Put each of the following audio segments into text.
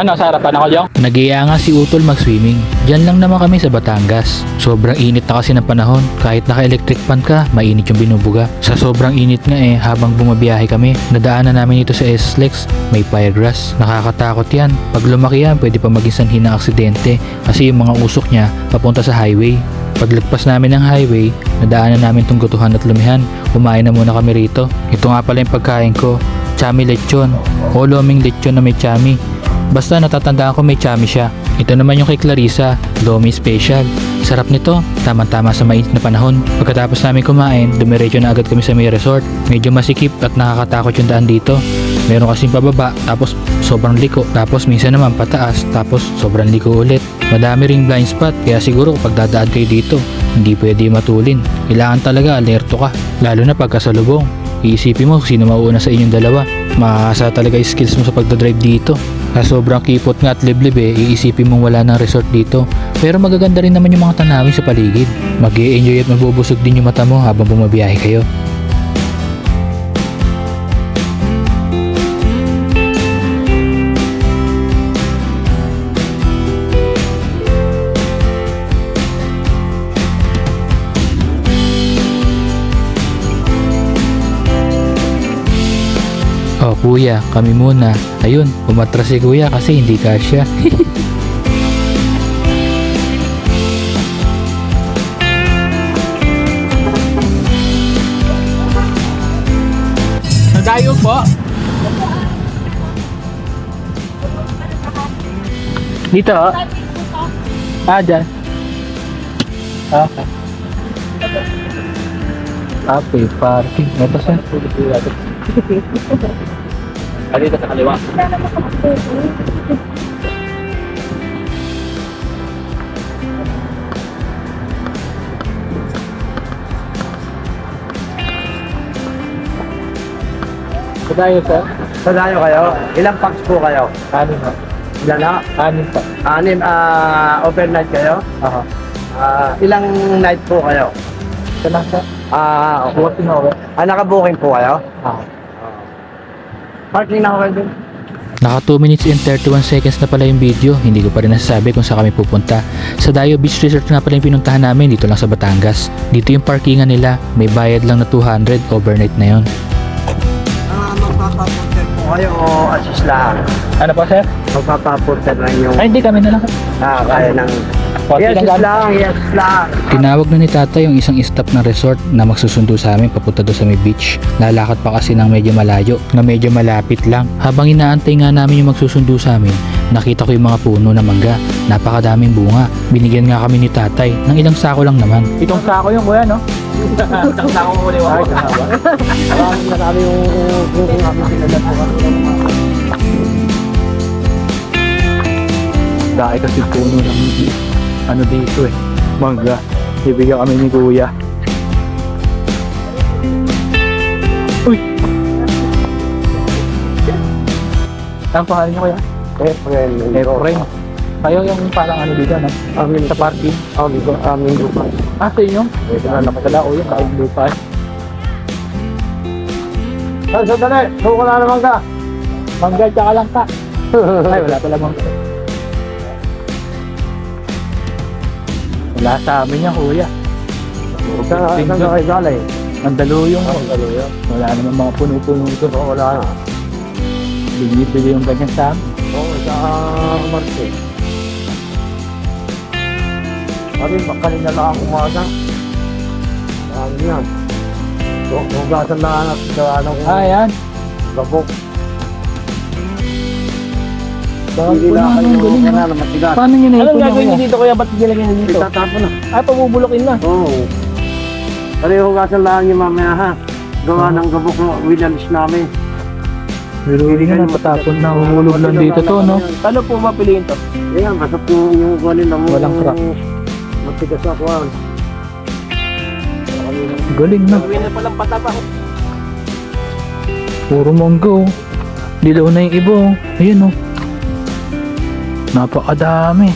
Ano, sa harapan ako yung? Nagiya nga si Utol mag-swimming. Diyan lang naman kami sa Batangas. Sobrang init na kasi ng panahon. Kahit naka-electric fan ka, mainit yung binubuga. Sa sobrang init nga eh, habang bumabiyahe kami, nadaanan namin ito sa S-Lex. May firegrass. Nakakatakot yan. Pag lumaki yan, pwede pa maging sanhi ng aksidente kasi yung mga usok niya papunta sa highway. Paglagpas namin ng highway, nadaanan namin tong gutuhan at lumihan. Kumain na muna kami rito. Ito nga pala yung pagkain ko. Chami lechon. O loming lechon na may chami. Basta natatandaan ko may chami siya. Ito naman yung kay Clarissa, Lomi Special. Sarap nito, tamang-tama sa mainit na panahon. Pagkatapos namin kumain, dumiretso na agad kami sa may resort. Medyo masikip at nakakatakot yung daan dito. Meron kasing pababa, tapos sobrang liko, tapos minsan naman pataas, tapos sobrang liko ulit. Madami ring blind spot, kaya siguro kapag dadaan kayo dito, hindi pwede matulin. Kailangan talaga alerto ka, lalo na pagkasalubong. Iisipin mo sino mauuna sa inyong dalawa. Makakasa talaga yung skills mo sa pagdadrive dito. Sa sobrang kipot nga at liblib eh, iisipin mong wala ng resort dito. Pero magaganda rin naman yung mga tanawin sa paligid. mag enjoy at mabubusog din yung mata mo habang bumabiyahe kayo. Kuya, kami muna. Ayun, umatras si kuya kasi hindi kasya. Nagayo po. Dito. Ah, dyan. Okay. Okay, parking. Ito sir. Dito sa kaliwa. Nagayo sir. Sadayo kayo? Ilang packs po kayo? Anim po. Ilan na? Anim po. Anim, ah, overnight kayo? Aha. Ah, ilang night po kayo? Lang sir. Ah, okay. Bukas na ah naka-booking po kayo? Ah. Parking na ako kayo dun. Naka 2 minutes and 31 seconds na pala yung video, hindi ko pa rin nasasabi kung saan kami pupunta. Sa Dayo Beach Resort nga pala yung pinuntahan namin dito lang sa Batangas. Dito yung parkingan nila, may bayad lang na 200 overnight na yon. Ah, magpapapunter po kayo o assist lang? Ano po sir? Magpapapunter lang yung Ay, hindi kami na lang. ah, kaya ng... Yes, lang yes lang, yes lang. Tinawag na ni tata yung isang staff ng resort na magsusundo sa amin papunta doon sa may beach. Lalakad pa kasi ng medyo malayo, na medyo malapit lang. Habang inaantay nga namin yung magsusundo sa amin, nakita ko yung mga puno na mangga. Napakadaming bunga. Binigyan nga kami ni tatay ng ilang sako lang naman. Itong sako yung kuya, no? Isang sako mo ulit ako. Maraming marami yung yung yung aming sinala po kami. Dahil kasi puno ng ano dito eh. Mangga. Ibigyan kami ni kuya. Uy! Ang pangalan niyo kuya? Efren. Efren. Kayo yung parang ano dito, no? Amin Sa parking. Amin ko, amin ko pa. Ah, sa inyo? Pwede na nakasala o yung kain lupa. Ay, sandali. Suko na naman ka. Mangga tsaka lang ka. Ay, wala pala mangga. Wala sa amin yan, kuya. Sa saan ka kayo galing? Mandaluyong. Mandaluyong. Wala naman mga puno-puno ito. Oo, wala na. Bili-bili yung ganyan sa amin. Oo, sa Marte. Kami, kanina lang ako umaga. Dami yan. Hugasan lang at gawa ng Ah, yan. gabok. Bawal Hindi po na na na na matigas. Paano nyo na Anong gagawin niyo dito kuya? Ba't nilagyan niyo dito? Itatapon na. Ay, pabubulokin na. Oo. Kaya hugasan lang yung mamaya ha. Gawa ng gabok na winalis namin. Pero hindi nga napatapon na humulog lang dito to, no? Paano po mapiliin to? Ayan, basta po yung kunin na mo. Walang crack. Matigas na kuhan. Galing na. Gawin na palang patapa. Puro mangga oh. Dilaw na yung iba oh. Ayun oh. Napakadami.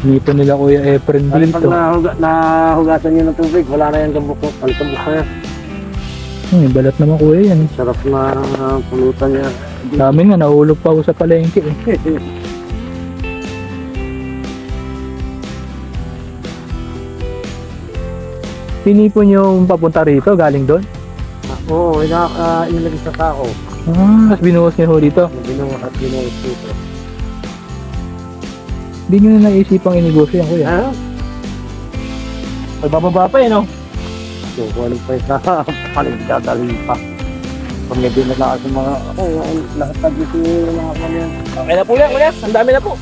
Dito nila Kuya Efren Kasi pag dito. nahuga, nahugasan nyo ng tubig, wala na yung gabok. Ang gabok na yan. Hmm, balat naman kuya yan. Sarap na pulutan niya. Sa amin nga, nahulog pa ako sa palengke eh. Pinipon yung papunta rito, galing doon. Oo, ina, uh, inilagay sa kako. Ah, tapos binuhos niyo ho dito. Binuha at binuha dito. Hindi nyo na naisipang inegosyo yan kuya. Ha? May bababa pa eh, no? So, kung anong pa sa paligdadali pa. Pag may dinala sa mga, ako, lahat na dito yung mga kanya. Okay na po yan, kuya. Ang dami na po.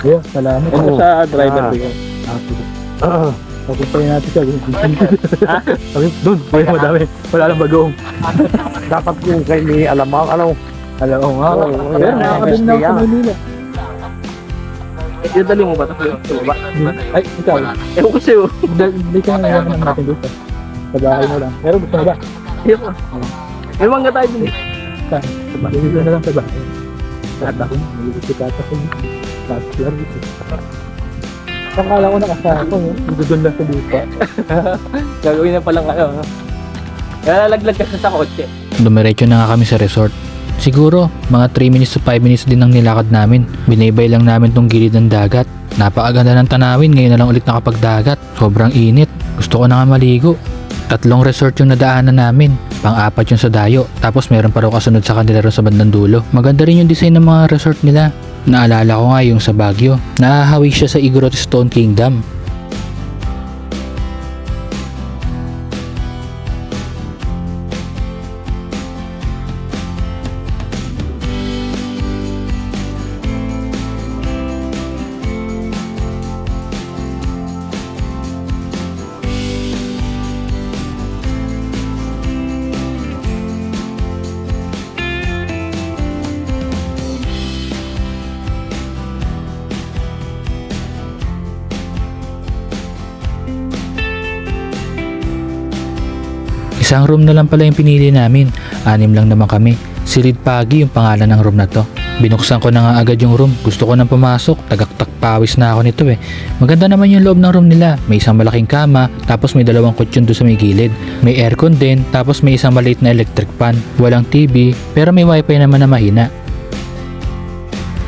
Ayun, salamat. Oo. Ito sa driver Ah. ko yun. Ah, sige. Papuntayin natin siya. Sabi, doon, kuya madami. Wala lang bagong. Dapat yung kay may alamang, ano, Alam ko nga. Pero yan, nakakabili na ako sa. Manila. Eh, dali mo ba? Ay, ikaw. Ewan ko sa'yo. Hindi ka na lang natin dito. Sa bahay mo lang. Pero gusto mo ba? Ewan ko. May mangga tayo din eh. Saan? Sa bahay. Dito na lang sa bahay. Tata ko. Nalilito tata ko. Tata lang Akala ko nakasama ko. no? Doon lang sa lupa. Gagawin na palang ano. no? Kaya lalaglag ka sa kotse. Dumiretso na nga kami sa resort. Siguro, mga 3 minutes to 5 minutes din ang nilakad namin. Binaybay lang namin tong gilid ng dagat. Napakaganda ng tanawin, ngayon na lang ulit nakapagdagat. Sobrang init. Gusto ko na nga maligo. Tatlong resort yung nadaanan namin. Pang-apat yung sa Dayo. Tapos meron pa raw kasunod sa kanila ron sa bandang dulo. Maganda rin yung design ng mga resort nila. Naalala ko nga yung sa Baguio. Nahahawi siya sa Igorot Stone Kingdom. Isang room na lang pala yung pinili namin. Anim lang naman kami. Silid Pagi yung pangalan ng room na to. Binuksan ko na nga agad yung room. Gusto ko nang pumasok. Tagaktak pawis na ako nito eh. Maganda naman yung loob ng room nila. May isang malaking kama, tapos may dalawang kutsyon doon sa may gilid. May aircon din, tapos may isang maliit na electric fan. Walang TV, pero may wifi naman na mahina.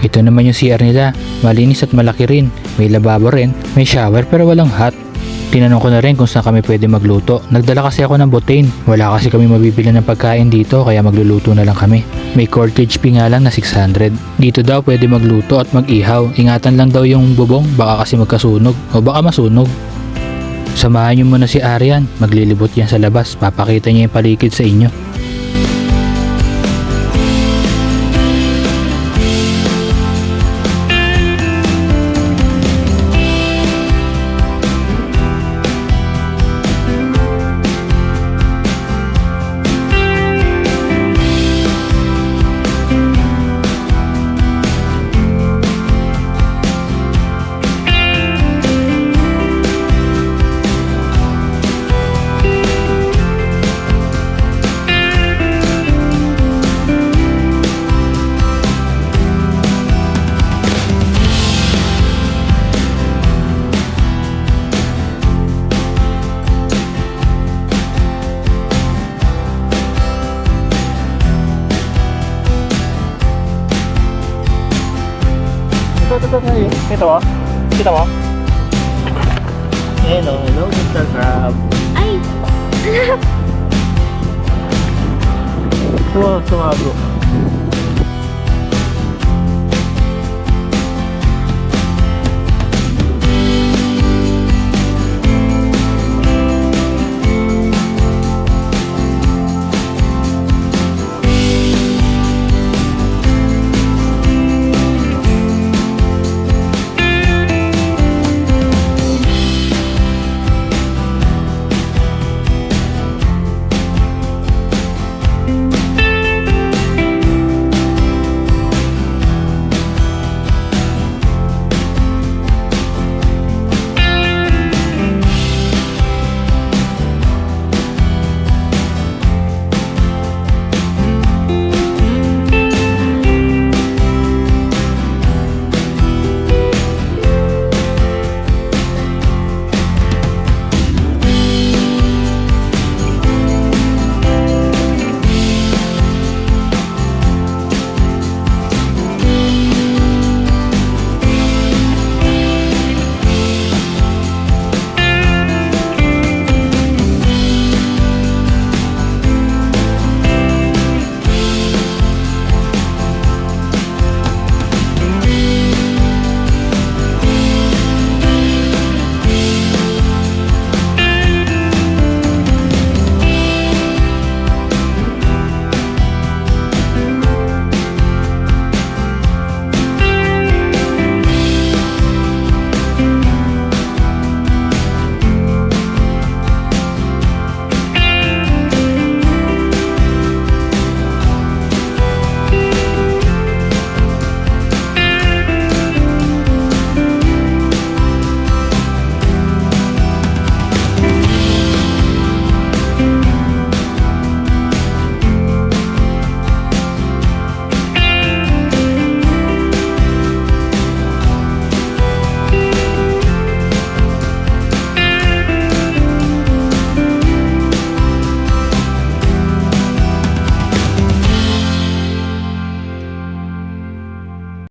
Ito naman yung CR nila. Malinis at malaki rin. May lababo rin. May shower pero walang hot. Tinanong ko na rin kung saan kami pwede magluto. Nagdala kasi ako ng butane. Wala kasi kami mabibili ng pagkain dito kaya magluluto na lang kami. May cottage fee nga lang na 600. Dito daw pwede magluto at mag-ihaw. Ingatan lang daw yung bubong baka kasi magkasunog o baka masunog. Samahan niyo muna si Arian. Maglilibot yan sa labas. Papakita niya yung paligid sa inyo. Ito, ito, ito. sa'yo. Kita mo? Kita mo? Hello, hello, Mr. Crab. Ay, Suwa, suwa bro.